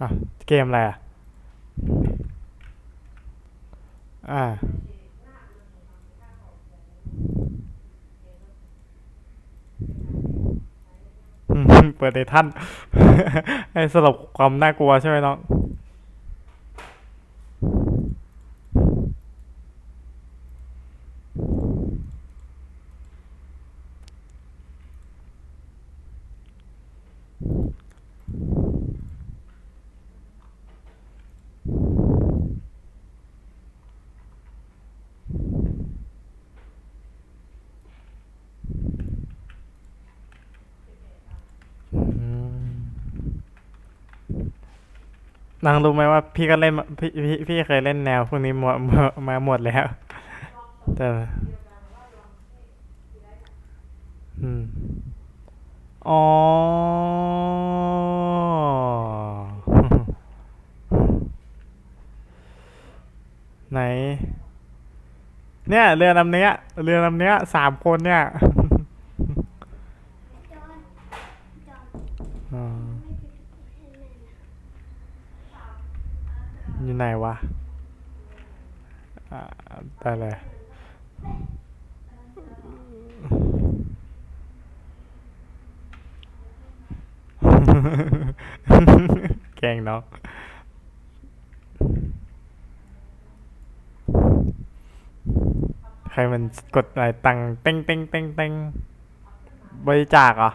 อะเกมอะไรอะ อ่า อืมเปิดในท่าน ไอ้สรุปความน่ากลัวใช่ไหมน้อง นางรู้ไหมว่าพี่ก็เล่นมาพี่พี่พี่เคยเล่นแนวพวกนี้มามามาหมดแล้วแต่อืมอ๋อไหน เนี่ย เรือลำเนี้ย เรือลำเนี้ยสามคนเนี่ยจอนจอน อ๋อ ไม่ไปให้แม่นะ อยู่ไหนวะอ่าได้เลยแกล้งน้องใครมันกดอะไรตังเต้งเต้งเต้งเต้งบริจาคเหรอ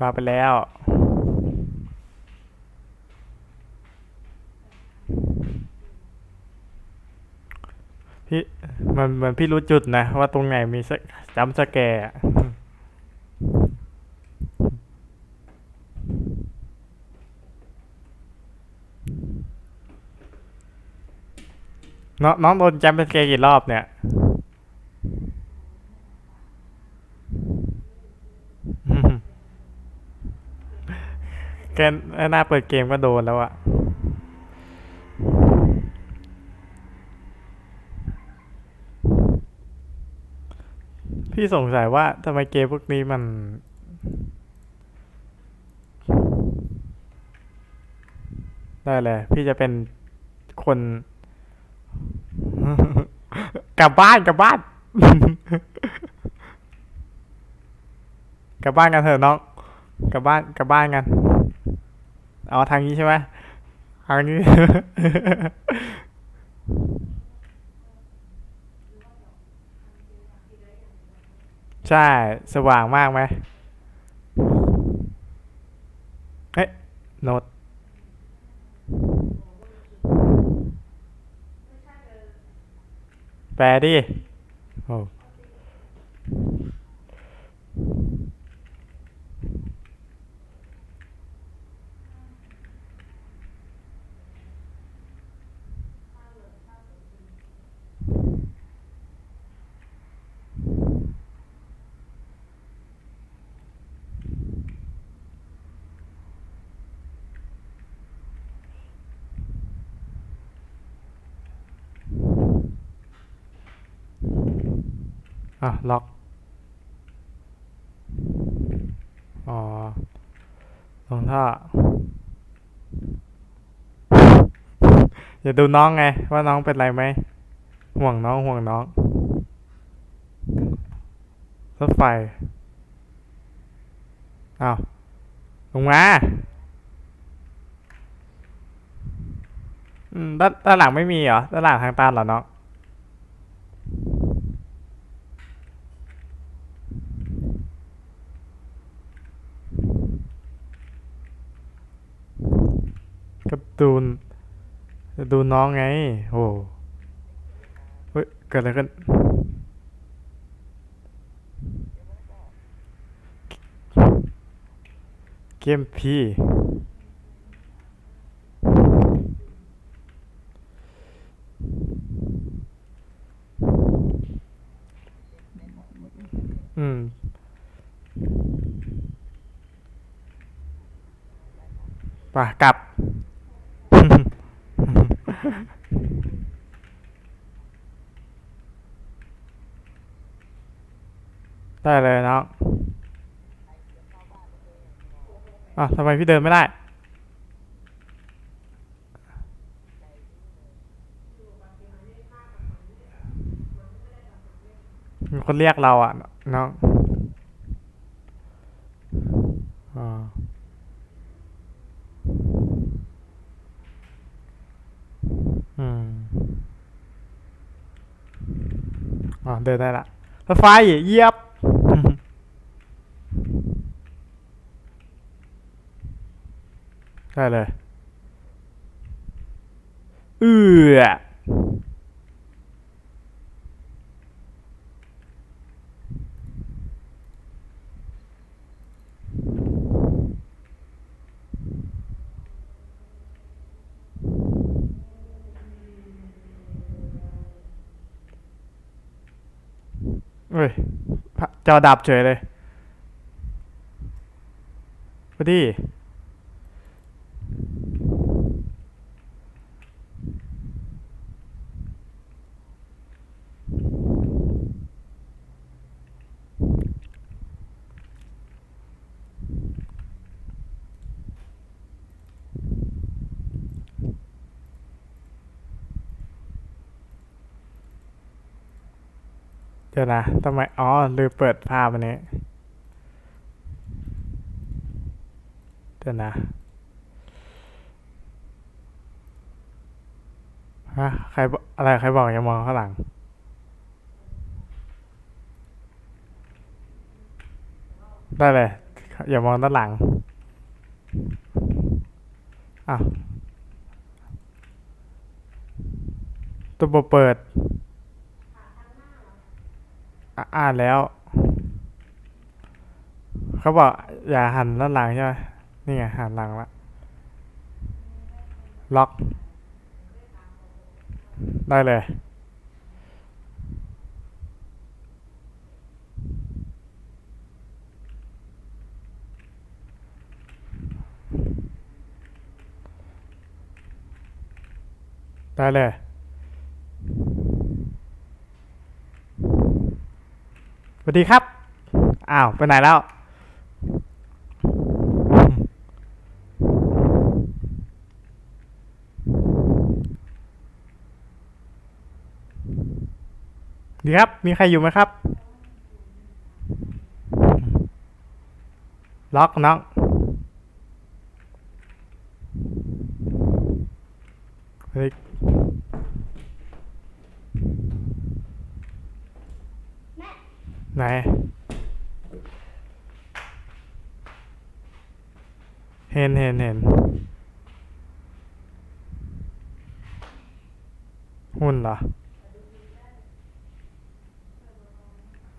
ว่าไปแล้ว พี่มันเหมือนพี่รู้จุดนะ ว่าตรงไหนมีสะจำสแกร์อะน้องน้องโดนจำสแกร์กี่รอบเนี่ยแกหน้าเปิดเกมก็โดนแล้วอะ พี่สงสัยว่าทำไมเกมพวกนี้มัน ได้เลย พี่จะเป็นคน กลับบ้านกลับบ้าน กลับบ้านกันเถอะน้อง กลับบ้านกลับบ้านกัน เอาทางนี้ใช่ไหมทางนี้ ใช่ สว่างมากไหมเอ๊ะโน้ตแปลดิโอ้ อะล็อก อ๋อลงท่าอย่าดูน้องไง ว่าน้องเป็นไรไหม ห่วงน้องห่วงน้องรถไฟอ้าวลงมาอืมด้านด้านหลังไม่มีเหรอ ด้านหลังทางตันเหรอน้อง การ์ตูดูน้องไง โอ้เฮ้ยเกิดอะไรขึ้นเกมพีอืมป่ะกลับ ได้เลยน้องอะทำไมพี่เดินไม่ได้ มีคนเรียกเราอะน้องอ่าอืมอ๋อเดินได้ละรถไฟเยียบ ได้เลยเอือเฮ้ยจอดับเฉยเลยพอดี เดี๋ยวนะทำไม อ๋อ ลืมเปิดภาพอันนี้ เดี๋ยวนะ ฮะ ใคร อะไร ใครบอกอย่ามองข้างหลัง ได้เลย อย่ามองด้านหลังอ้าวตัวเปิด อ่านแล้ว เขาบอกอย่าหันด้านหลังใช่ไหมนี่ไงหันหลังละล็อก ได้เลย ได้เลย วัสดีครับ อ้าว ไปไหนแล้ว ดีครับ มีใครอยู่ไหมครับ ล็อกน้องเฮ้ย แม่ ไหน เห็นเห็นเห็นหุ่นเหรอ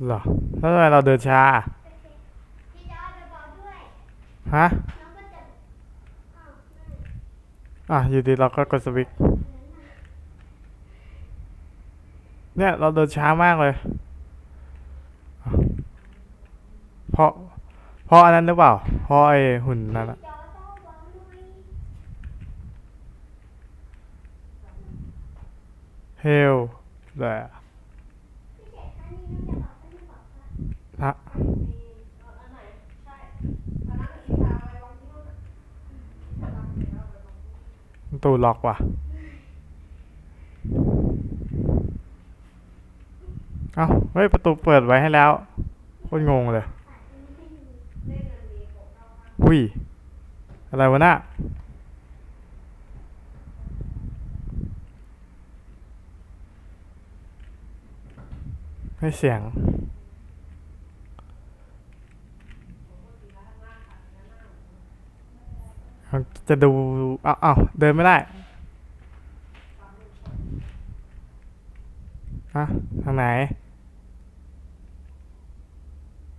เหรอแล้วทำไมเราเดินช้าฮะน้องก็จะอ้าวแม่อะ อยู่ดีเราก็กดสวิตช์เนี่ย เราเดินช้ามากเลยอะ เพราะเพราะอันนั้นหรือเปล่าเพราะไอ้หุ่นนั่นอะจอยต้องบอกหน่อยเฮลเลยพี่เจ็ดอันนี้น้องจะบอกอันนี้บอกว่าฮะทะประตูล็อกว่ะเอ้า เฮ้ย ประตูเปิดไว้ให้แล้วโคตรงงเลย อุ้ย อะไรวะน่ะไม่เสียง จะดูเอ้าวอ้าเดินไม่ได้ฮะทางไหน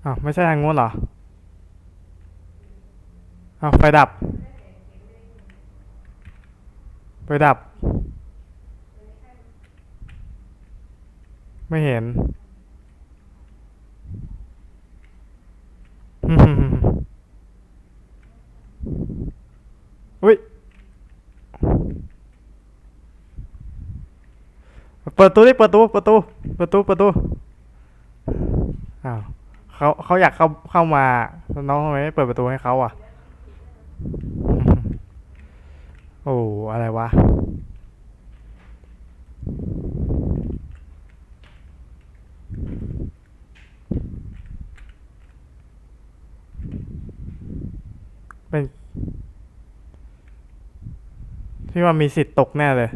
อ้าวไม่ใช่ทางงู้นเหรอ เอาไฟดับ ไฟดับ ไม่เห็น อุ้ย เปิดตู้ดิเปิดตู้เปิดตู้เปิดตู้เปิดตู้อ้าวเขาเขาอยากเข้าเข้ามา น้องทำไมไม่เปิดประตูให้เขาอะ โอ้ อะไรวะ เป็นพี่ว่ามีสิทธิ์ตกแน่เลย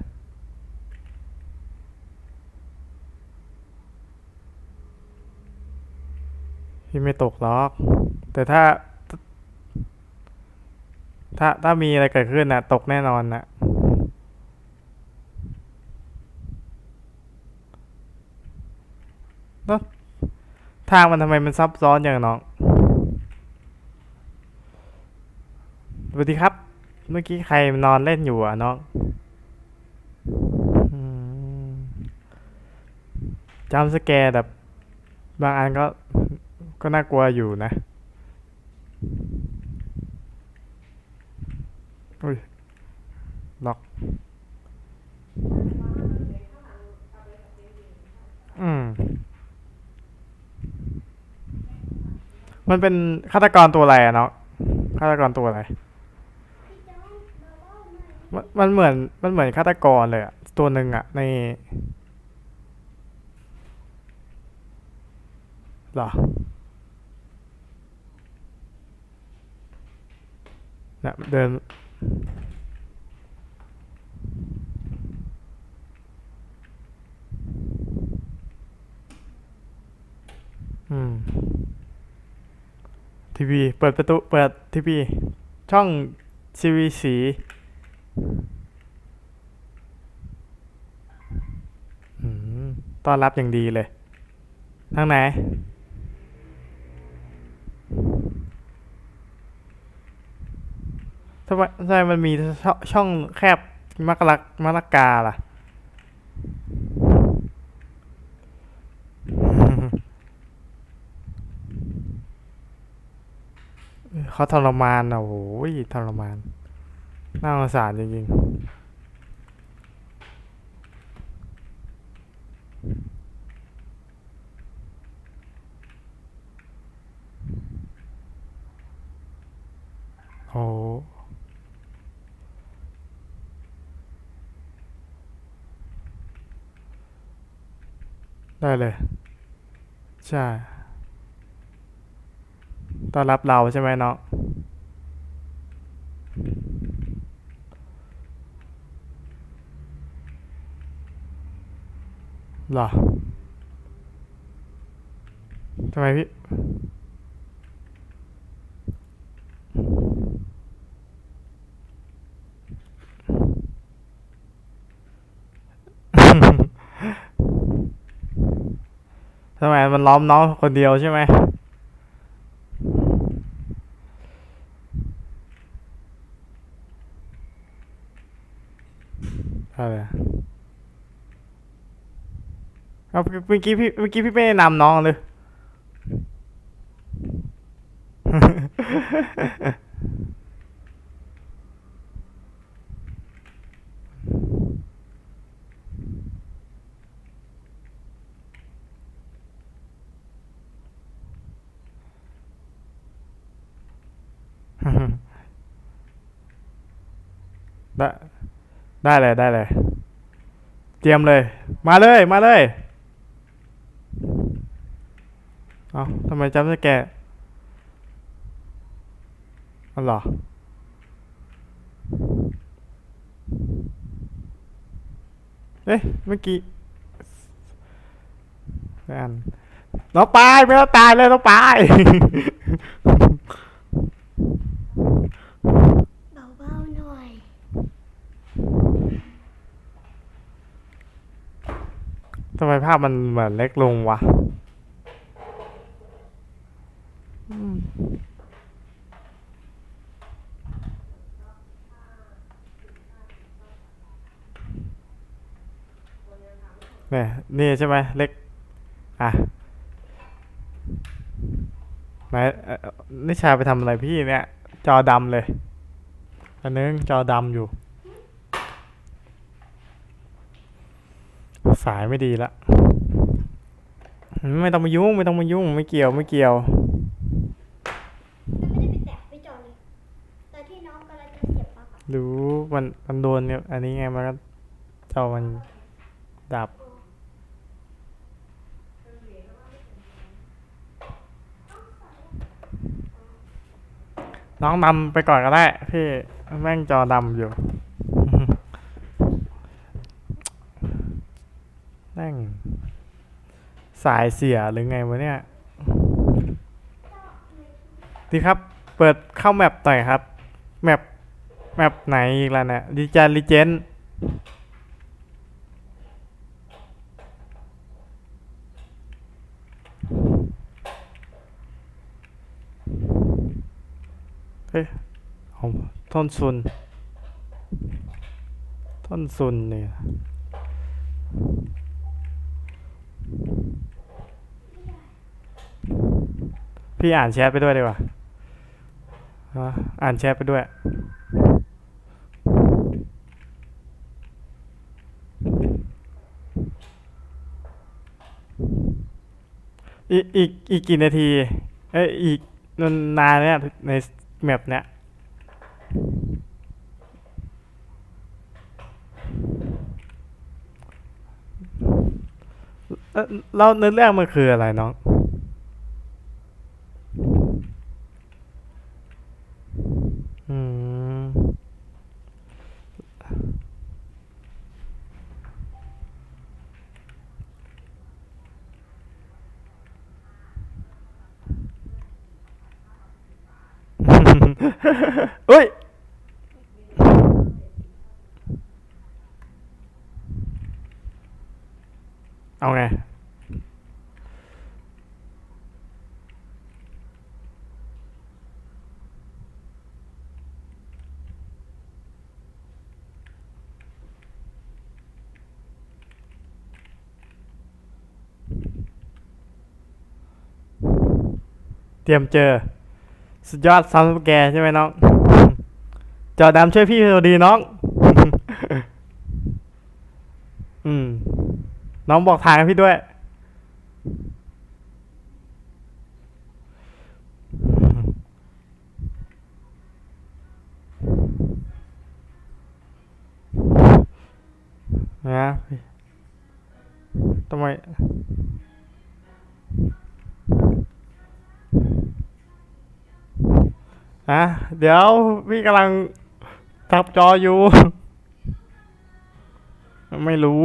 พี่ไม่ตกหรอก แต่ถ้า ถ้าถ้ามีอะไรเกิดขึ้นนะตกแน่นอนนะแล้วทางมันทำไมมันซับซ้อนอย่างน้องสวัสดีครับ เมื่อกี้ใครนอนเล่นอยู่อะน้องจำสแกร์แบบ บางอันก็ก็น่ากลัวอยู่นะ อุ้ย ล็อก อืม มันเป็นฆาตกรตัวอะไรอะเนาะฆาตกรตัวอะไร มันมันเหมือน มันเหมือนฆาตกรเลยอะตัวหนึ่งอะในหรอเนี่ยเดิน อืม ทีวี เปิดประตู เปิดทีวี ช่องทีวีสีต้อนรับอย่างดีเลย ทางไหน ทำไมทำไมมันมีช่องช่องแคบมักลักมะละกาล่ะ เขาทรมานอะโอ้ยทรมาน น่าสงสารจริงๆโอ้ ได้เลย ใช่ต้อนรับเราใช่ไหมน้องเหรอทำไมพี่ ทำไมมันล้อมน้องคนเดียวใช่ไหมอะไรเอาเมื่อกี้พี่เมื่อกี้พี่ไม่ได้นำน้องเลย ได้ ได้เลยได้เลย เตรียมเลย มาเลยมาเลย เอาทำไมจำสแกร์อ๋อเหรอเอ๊ะเมื่อกี้ไม่อันน้องปายไม่ต้องตายเลยน้องปาย เบาๆหน่อย ทำไมภาพมันเหมือนเล็กลงวะเนี่ยนี่ใช่ไหมเล็ก อะไหนนิชาไปทำอะไรพี่เนี่ย จอดำเลย อันนึงจอดำอยู่ สายไม่ดีละ ไม่ต้องมายุ่ง ไม่ต้องมายุ่ง ไม่เกี่ยว ไม่เกี่ยว ไม่ได้ไปแตะไปจอดเลยแต่ที่น้องกำลังจะเสียบปลั๊กอะรู้มันมันโดนเนี่ยอันนี้ไงมันก็เจ้ามันดับ น้องนำไปก่อนก็ได้พี่แม่งจอดำอยู่ แม่ง สายเสียหรือไงวะเนี่ย ดีครับ เปิดเข้าแมปหน่อยครับ แมป แมปไหนอีกแล้วเนี่ยดีจารีเจนเฮ้ยเอาต้นซุนต้นซุนเนี่ย พี่อ่านแชทไปด้วยดีกว่าอ่านแชทไปด้วย อีกอีกอีกกี่นาที เอ้ยอีกนานเนี่ยในแมปเนี้ยเอ่อ แล้วเนื้อเรื่องมันคืออะไรน้อง อืมอุ้ยไง เตรียมเจอ สุดยอดซัมแกใช่ไหมน้อง จอดำช่วยพี่เราดีน้อง อืม น้องบอกทางให้พี่ด้วย นะทำไม อะเดี๋ยวพี่กำลังทับจออยู่ ไม่รู้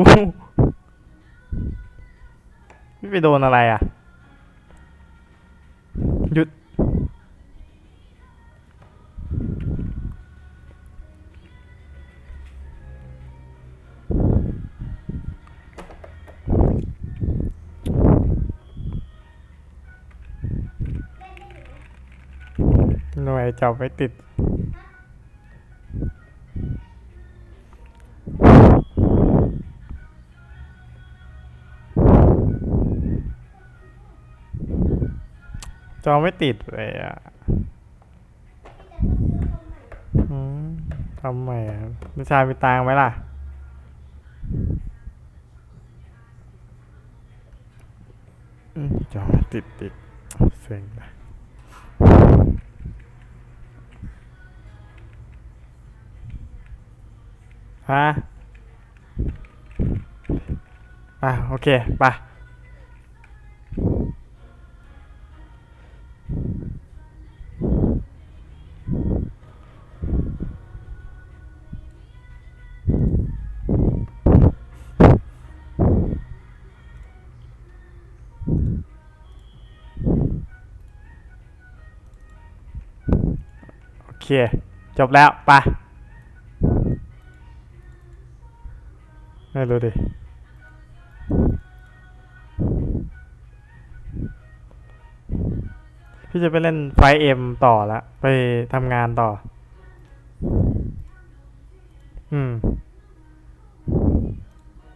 พี่ไปโดนอะไรอะ หน่วยจับไว้ติด จอไม่ติดเลยอะอืมทำไมอะนิชามีตังไหมล่ะ จอติดติดเซ็งนะ ฮะอะโอเคไปโอเค จบแล้ว ไป ไม่รู้ดิพี่จะไปเล่นไฟเอ็มต่อละ ไปทำงานต่อ อืม